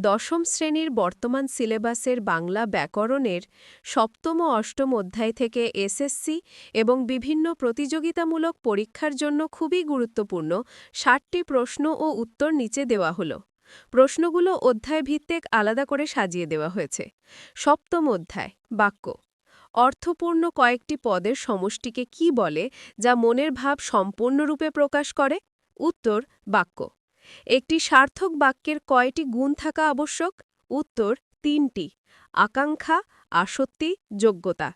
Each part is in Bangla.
দশম শ্রেণির বর্তমান সিলেবাসের বাংলা ব্যাকরণের সপ্তম অষ্টম অধ্যায় থেকে এসএসসি এবং বিভিন্ন প্রতিযোগিতামূলক পরীক্ষার জন্য খুবই গুরুত্বপূর্ণ ষাটটি প্রশ্ন ও উত্তর নিচে দেওয়া হল। প্রশ্নগুলো অধ্যায় ভিত্তিক আলাদা করে সাজিয়ে দেওয়া হয়েছে। সপ্তম অধ্যায়, বাক্য। অর্থপূর্ণ কয়েকটি পদের সমষ্টিকে কি বলে, যা মনের ভাব সম্পূর্ণরূপে প্রকাশ করে? উত্তর, বাক্য। একটি সার্থক বাক্যের কয়টি গুণ থাকা আবশ্যক? উত্তর, তিনটি। আকাঙ্ক্ষা, আসক্তি, যোগ্যতা।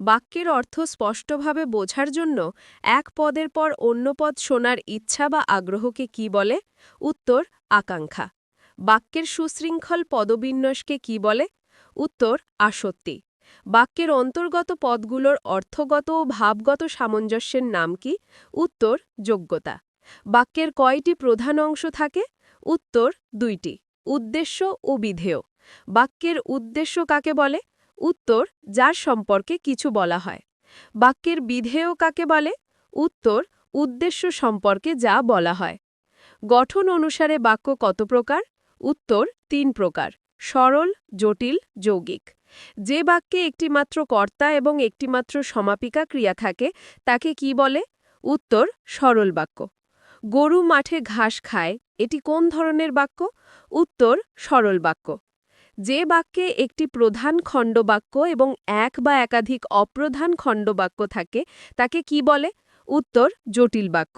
বাক্যের অর্থ স্পষ্টভাবে বোঝার জন্য এক পদের পর অন্য পদ শোনার ইচ্ছা বা আগ্রহকে কি বলে? উত্তর, আকাঙ্ক্ষা। বাক্যের সুশৃঙ্খল পদবিন্যাসকে কি বলে? উত্তর, আসক্তি। বাক্যের অন্তর্গত পদগুলোর অর্থগত ও ভাবগত সামঞ্জস্যের নাম কি? উত্তর, যোগ্যতা। বাক্যের কয়টি প্রধান অংশ থাকে? উত্তর দুইটি, উদ্দেশ্য ও বিধেয়। বাক্যের উদ্দেশ্য কাকে বলে? উত্তর, যার সম্পর্কে কিছু বলা হয়। বাক্যের বিধেয় কাকে বলে? উত্তর, উদ্দেশ্য সম্পর্কে যা বলা হয়। গঠন অনুসারে বাক্য কত প্রকার? উত্তর, তিন প্রকার। সরল, জটিল, যৌগিক। যে বাক্যে একটিমাত্র কর্তা এবং একটিমাত্র সমাপিকা ক্রিয়া থাকে, তাকে কি বলে? উত্তর, সরল বাক্য। গরু মাঠে ঘাস খায়, এটি কোন ধরনের বাক্য? উত্তর, সরল বাক্য। যে বাক্যে একটি প্রধান খণ্ডবাক্য এবং এক বা একাধিক অপ্রধান খণ্ডবাক্য থাকে, তাকে কি বলে? উত্তর, জটিল বাক্য।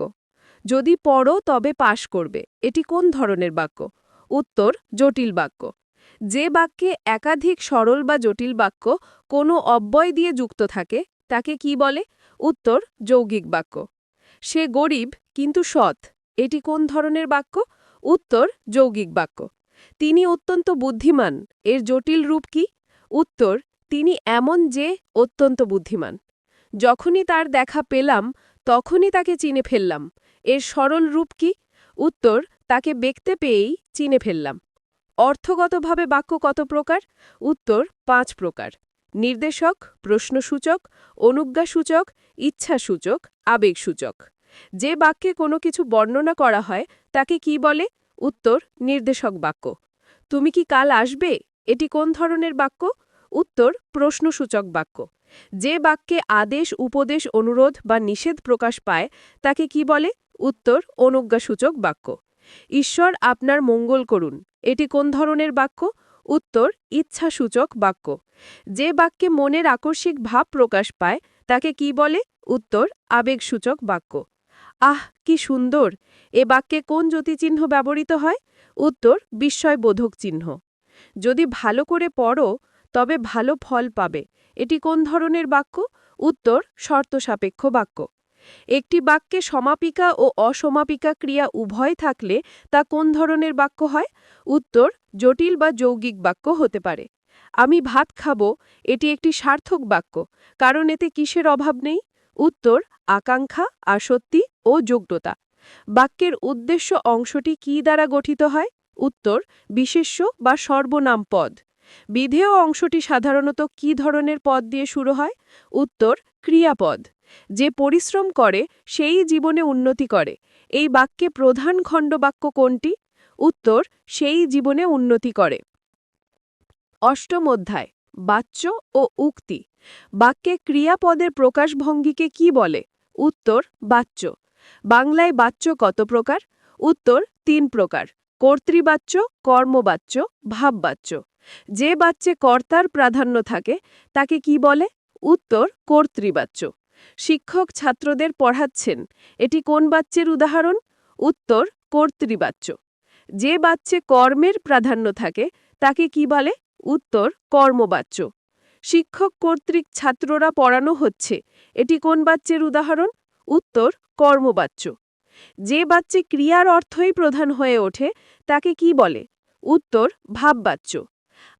যদি পড়ো তবে পাশ করবে, এটি কোন ধরনের বাক্য? উত্তর, জটিল বাক্য। যে বাক্যে একাধিক সরল বা জটিল বাক্য কোনো অব্যয় দিয়ে যুক্ত থাকে, তাকে কি বলে? উত্তর, যৌগিক বাক্য। সে গরিব কিন্তু সৎ। এটি কোন ধরনের বাক্য? উত্তর, যৌগিক বাক্য। তিনি অত্যন্ত বুদ্ধিমান। এর জটিল রূপ কি? উত্তর, তিনি এমন যে অত্যন্ত বুদ্ধিমান। যখনই তার দেখা পেলাম, তখনই তাকে চিনে ফেললাম। এর সরল রূপ কি? উত্তর, তাকে দেখতে পেয়েই চিনে ফেললাম। অর্থগতভাবে বাক্য কত প্রকার? উত্তর, পাঁচ প্রকার। নির্দেশক, প্রশ্নসূচক, অনুজ্ঞাসূচক, ইচ্ছাসূচক, আবেগসূচক। যে বাক্যে কোনো কিছু বর্ণনা করা হয়, তাকে কি বলে? উত্তর, নির্দেশক বাক্য। তুমি কি কাল আসবে? এটি কোন ধরনের বাক্য? উত্তর, প্রশ্নসূচক বাক্য। যে বাক্যে আদেশ, উপদেশ, অনুরোধ বা নিষেধ প্রকাশ পায়, তাকে কি বলে? উত্তর, অনুজ্ঞাসূচক বাক্য। ঈশ্বর আপনার মঙ্গল করুন। এটি কোন ধরনের বাক্য? উত্তর, ইচ্ছাসূচক বাক্য। যে বাক্যে মনের আকস্মিক ভাব প্রকাশ পায়, তাকে কি বলে? উত্তর, আবেগসূচক বাক্য। আহ, কি সুন্দর। এ বাক্যে কোন জ্যোতিচিহ্ন ব্যবহৃত হয়? উত্তর, বিস্ময়বোধক চিহ্ন। যদি ভালো করে পড়ো, তবে ভালো ফল পাবে। এটি কোন ধরনের বাক্য? উত্তর শর্ত সাপেক্ষ বাক্য। একটি বাক্যে সমাপিকা ও অসমাপিকা ক্রিয়া উভয় থাকলে তা কোন ধরনের বাক্য হয়? উত্তর, জটিল বা যৌগিক বাক্য হতে পারে। আমি ভাত খাব, এটি একটি সার্থক বাক্য, কারণ এতে কিসের অভাব নেই? উত্তর, আকাঙ্ক্ষা, আসক্তি ও যোগ্যতা। বাক্যের উদ্দেশ্য অংশটি কি দ্বারা গঠিত হয়? উত্তর, বিশেষ্য বা সর্বনাম পদ। বিধেয় অংশটি সাধারণত কি ধরনের পদ দিয়ে শুরু হয়? উত্তর, ক্রিয়াপদ। যে পরিশ্রম করে, সেই জীবনে উন্নতি করে। এই বাক্যে প্রধান খণ্ডবাক্য কোনটি? উত্তর, সেই জীবনে উন্নতি করে। অষ্টম অধ্যায়। বাচ্য ও উক্তি। বাক্যে ক্রিয়াপদের প্রকাশভঙ্গিকে কি বলে? উত্তর, বাচ্য। বাংলায় বাচ্য কত প্রকার? উত্তর, তিন প্রকার। কর্তৃবাচ্য, কর্মবাচ্য, ভাববাচ্য। যে বাচ্চে কর্তার প্রাধান্য থাকে, তাকে কি বলে? উত্তর, কর্তৃবাচ্য। শিক্ষক ছাত্রদের পড়াচ্ছেন, এটি কোন বাচ্চের উদাহরণ? উত্তর, কর্তৃবাচ্য। যে বাচ্চে কর্মের প্রাধান্য থাকে, তাকে কি বলে? উত্তর, কর্মবাচ্য। শিক্ষক কর্তৃক ছাত্ররা পড়ানো হচ্ছে। এটি কোন বাচ্চের উদাহরণ? উত্তর, কর্মবাচ্য। যে বাচ্চে ক্রিয়ার অর্থই প্রধান হয়ে ওঠে, তাকে কি বলে? উত্তর, ভাববাচ্য।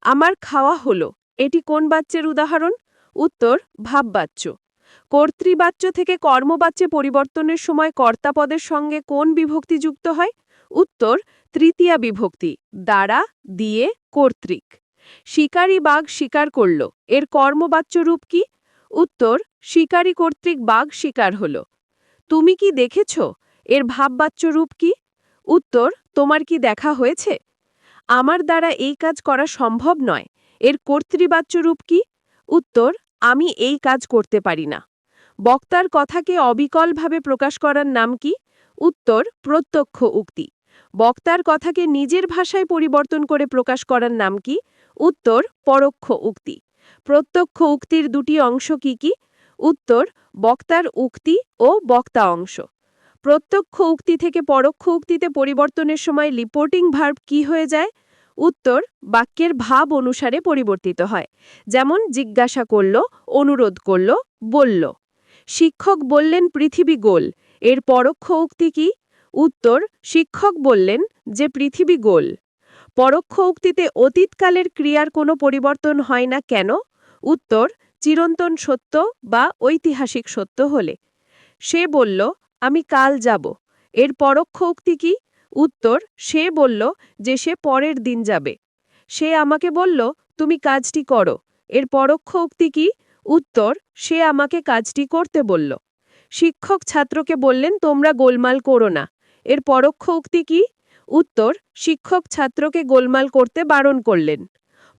আমার খাওয়া হলো। এটি কোন বাচ্চের উদাহরণ? উত্তর, ভাববাচ্য। কর্তৃবাচ্য থেকে কর্মবাচ্যে পরিবর্তনের সময় কর্তাপদের সঙ্গে কোন বিভক্তি যুক্ত হয়? উত্তর, তৃতীয়া বিভক্তি, দ্বারা, দিয়ে, কর্তৃক। শিকারী বাঘ শিকার করল। এর কর্মবাচ্য রূপ কি? উত্তর, শিকারী কর্তৃক বাঘ শিকার হল। তুমি কি দেখেছ? এর ভাববাচ্য রূপ কি? উত্তর, তোমার কি দেখা হয়েছে? আমার দ্বারা এই কাজ করা সম্ভব নয়। এর কর্তৃবাচ্য রূপ কি? উত্তর, আমি এই কাজ করতে পারি না। বক্তার কথাকে অবিকলভাবে প্রকাশ করার নাম কি? উত্তর, প্রত্যক্ষ উক্তি। বক্তার কথাকে নিজের ভাষায় পরিবর্তন করে প্রকাশ করার নাম কি? উত্তর, পরোক্ষ উক্তি। প্রত্যক্ষ উক্তির দুটি অংশ কি কি? উত্তর, বক্তার উক্তি ও বক্তা অংশ। প্রত্যক্ষ উক্তি থেকে পরোক্ষ উক্তিতে পরিবর্তনের সময় রিপোর্টিং ভার্ব কি হয়ে যায়? উত্তর, বাক্যের ভাব অনুসারে পরিবর্তিত হয়। যেমন, জিজ্ঞাসা করল, অনুরোধ করল, বলল। শিক্ষক বললেন, পৃথিবী গোল। এর পরোক্ষ উক্তি কি? উত্তর, শিক্ষক বললেন যে পৃথিবী গোল। পরোক্ষ উক্তিতে অতীতকালের ক্রিয়ার কোনো পরিবর্তন হয় না কেন? উত্তর, চিরন্তন সত্য বা ঐতিহাসিক সত্য হলে। সে বলল, আমি কাল যাব। এর পরোক্ষ উক্তি কি? উত্তর, সে বলল যে সে পরের দিন যাবে। সে আমাকে বলল, তুমি কাজটি করো। এর পরোক্ষ উক্তি কি? উত্তর, সে আমাকে কাজটি করতে বলল। শিক্ষক ছাত্রকে বললেন, তোমরা গোলমাল করো না। এর পরোক্ষ উক্তি কি? উত্তর, শিক্ষক ছাত্রকে গোলমাল করতে বারণ করলেন।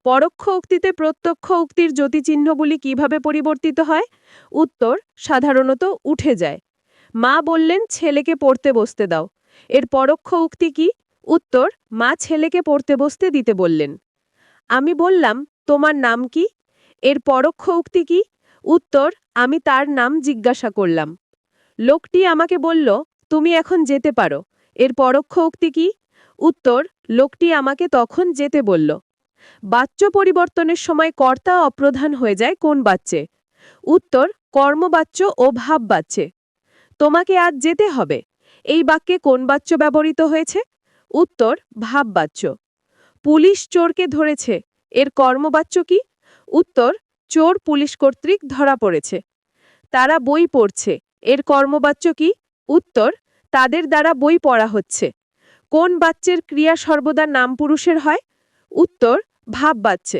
পরোক্ষ উক্তিতে প্রত্যক্ষ উক্তির জ্যোতিচিহ্নগুলি কীভাবে পরিবর্তিত হয়? উত্তর, সাধারণত উঠে যায়। মা বললেন, ছেলেকে পড়তে বসতে দাও। এর পরোক্ষ উক্তি কি? উত্তর, মা ছেলেকে পড়তে বসতে দিতে বললেন। আমি বললাম, তোমার নাম কি? এর পরোক্ষ উক্তি কি? উত্তর, আমি তার নাম জিজ্ঞাসা করলাম। লোকটি আমাকে বলল, তুমি এখন যেতে পারো। এর পরোক্ষ উক্তি কি? উত্তর, লোকটি আমাকে তখন যেতে বলল। বাচ্য পরিবর্তনের সময় কর্তা অপ্রধান হয়ে যায় কোন বাচ্চে? উত্তর, কর্মবাচ্য ও ভাব বাচ্চে। তোমাকে আজ যেতে হবে। এই বাক্যে কোন বাচ্য ব্যবহৃত হয়েছে? উত্তর, ভাব বাচ্য। পুলিশ চোরকে ধরেছে। এর কর্মবাচ্য কি? উত্তর, চোর পুলিশ কর্তৃক ধরা পড়েছে। তারা বই পড়ছে। এর কর্মবাচ্য কি? উত্তর তাদের দ্বারা বই পড়া হচ্ছে। কোন বাচ্চের ক্রিয়া সর্বদা নাম পুরুষের হয়? উত্তর ভাব বাচ্চে